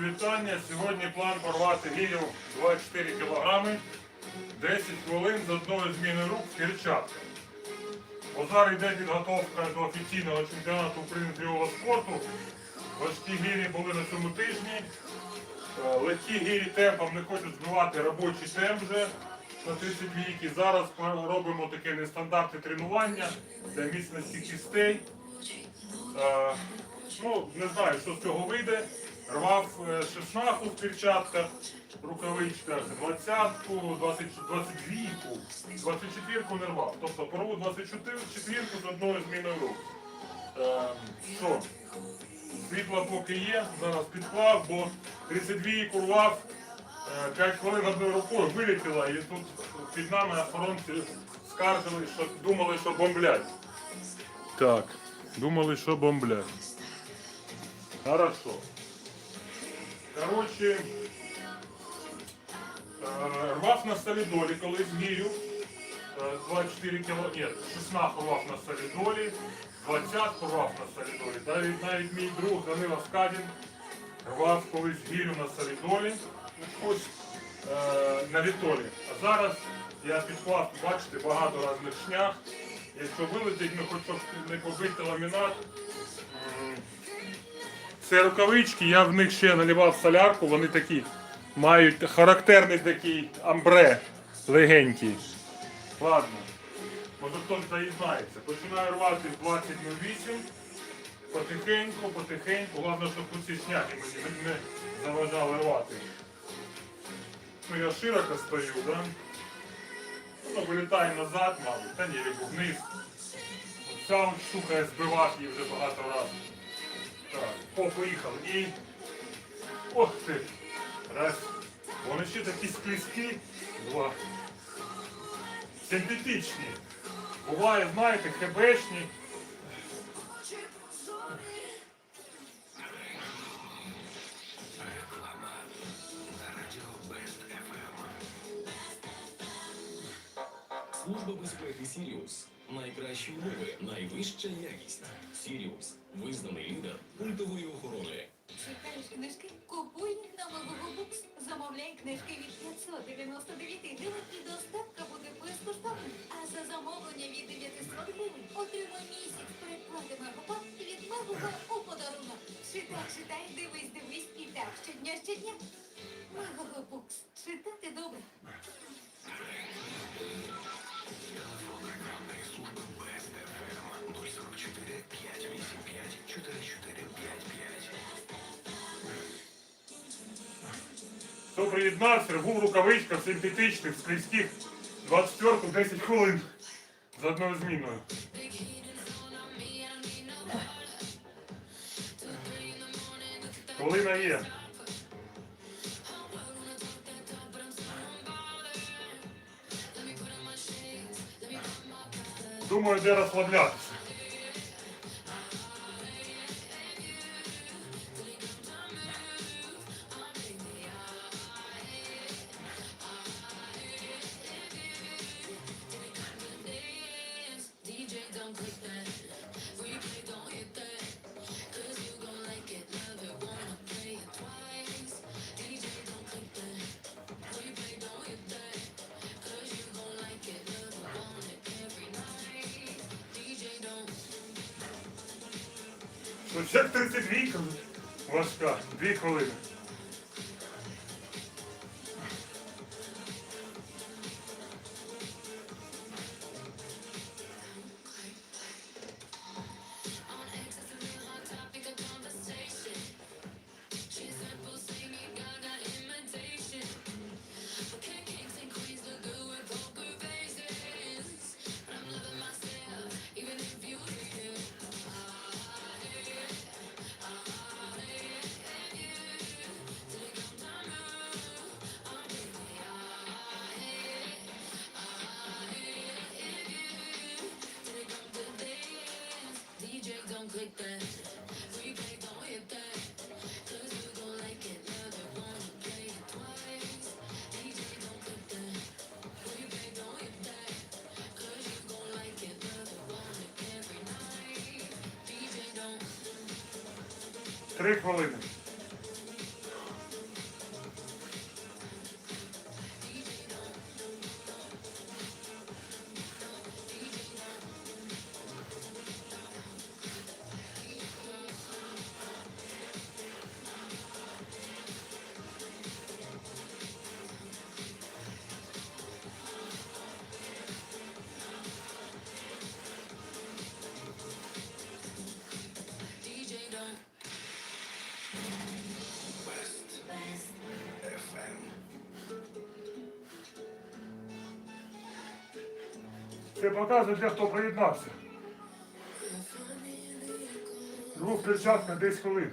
Вітання. Сьогодні план порвати гілю 24 кг, 10 хвилин з одної зміни рук в перчатках. Зараз йде підготовка до офіційного чемпіонату України спорту. Важкі гірі були на цьому тижні. Е, Легкі гірі темпом не хочуть збивати робочий темп вже на 30 віки. Зараз робимо таке нестандартне тренування для міцності кістей. Е, ну, не знаю, що з цього вийде. Рвав е, шестнаху в перчатках, рукавичках, двадцятку, 20, 22-ку, 24-ку не рвав. Тобто порву 24-ку з одною зміною рук. Е, що? Світло поки є, зараз підклав, бо 32 рвав, 5 хвилин одною рукою вилетіла і тут під нами охоронці скаржили, що думали, що бомблять. Так, думали, що бомблять. Хорошо. Короче, е, рвав на солідолі, коли змірю. Е, 24 кіло, ні, 16 рвав на солідолі, 20 рвав на солідолі. Навіть, навіть мій друг Данила Скадін рвав колись гірю на солідолі, ось е, на літолі. А зараз я підклав, бачите, багато різних шнях. Якщо вилетить, ну хоч не побити ламінат. Це рукавички, я в них ще наливав солярку, вони такі мають характерний такий амбре легенький. Ладно, може хтось доєднається. Починаю рвати з 20.08. Потихеньку, потихеньку. Головне, щоб усі сняті мені не заважали рвати. Ну я широко стою, да? Ну, вилітаю назад, мабуть, та ні, вниз. Ця штука я збивав її вже багато разів. Так, о, поїхав. І. Ох ти! Раз. Вони ще такі склизькі. Два. Синтетичні. Буває, знаєте, хебешні. Служба безпеки Сіріус. Найкращі умови, найвища якість. Сіріус. Визнаний лідер пультової охорони. Читаєш книжки? Купуй їх на Букс. Замовляй книжки від 599 гривень і доставка буде безкоштовна. А за замовлення від 900 гривень отримай місяць передплати Мегопа від Мегого у подарунок. Читай, читай, дивись, дивись і так щодня, щодня. Мегого Букс. Читати добре. Приєднався, рву в рукавичках синтетичних, склизьких, 24 10 хвилин з одною зміною. Хвилина є. Думаю, де розслаблятися. Ще 32 важка, дві хвилини. 3 хвилини. Це показує де хто приєднався. Рух перчатка десь хвилин.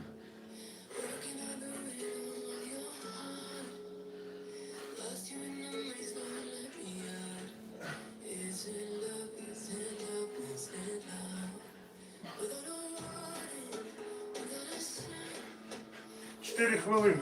Чотири хвилини.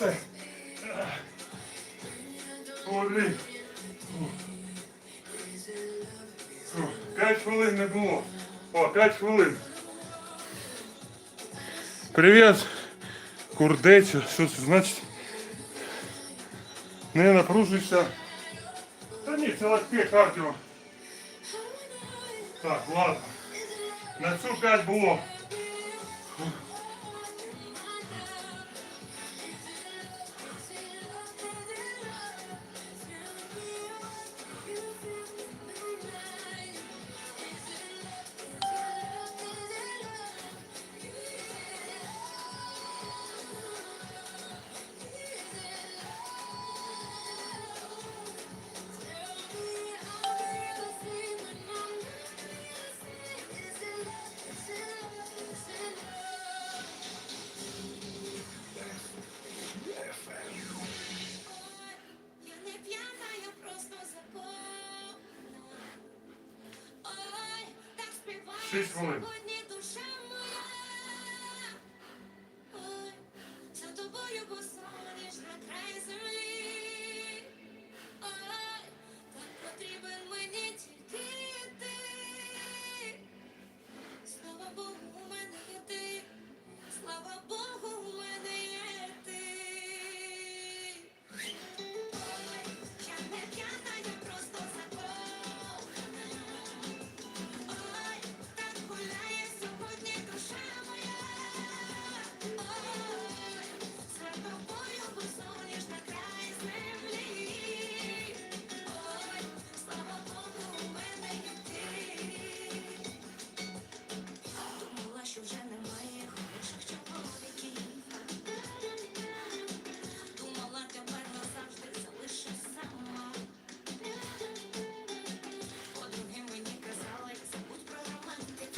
Блін. П'ять хвилин не було. О, п'ять хвилин. Привіт, курдецю. Що це значить? Не напружуйся. Та ні, це легке кардіо. Так, ладно. На цю п'ять було. She's going.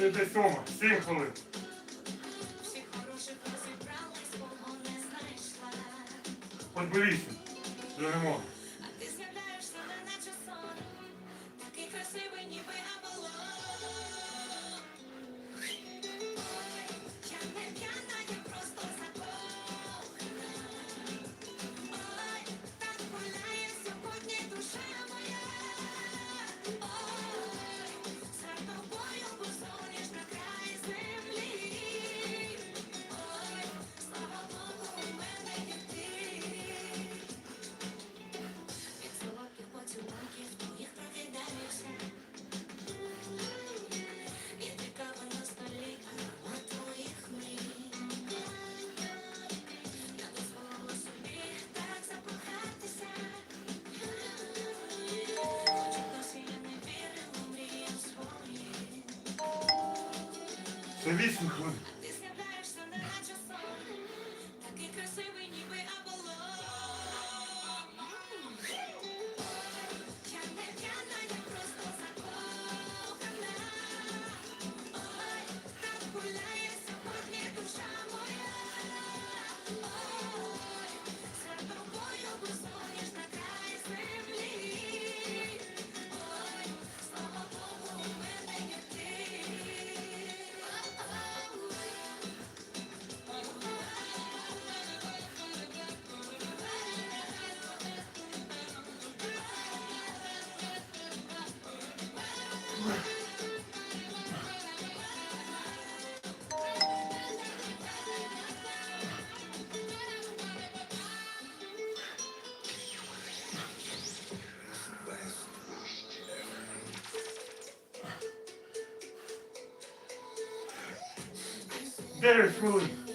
Це десь сьома, сім хвилин. Хоч би вісім. Я не можу. Це вісім хвилин. 9 хвилин.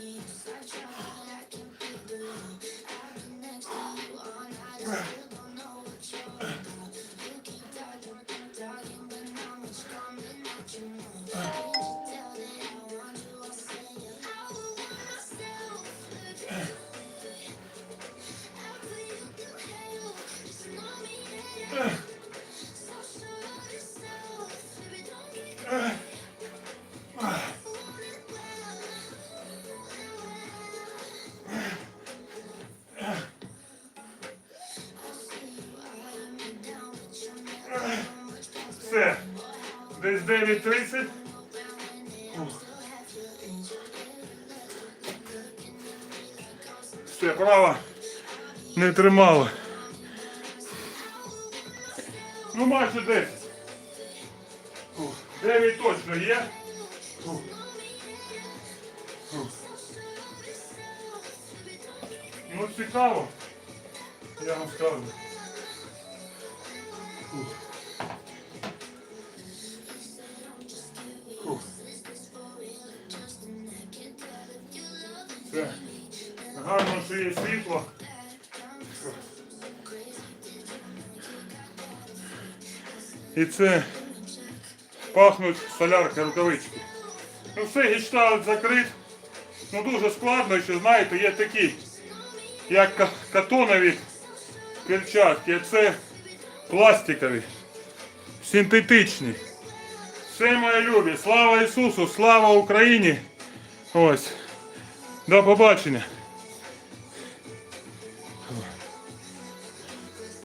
Десь 9.30. Все, право не тримало. Ну майже 10. Ух. 9 точно є. Ну цікаво. Я вам скажу. Світло. І це пахнуть солярки, рукавички. Ну все, гештальт закрит. Ну дуже складно, що знаєте, є такі, як катонові перчатки, а це пластикові, синтетичні. Все моє любі, слава Ісусу, слава Україні. Ось. До побачення.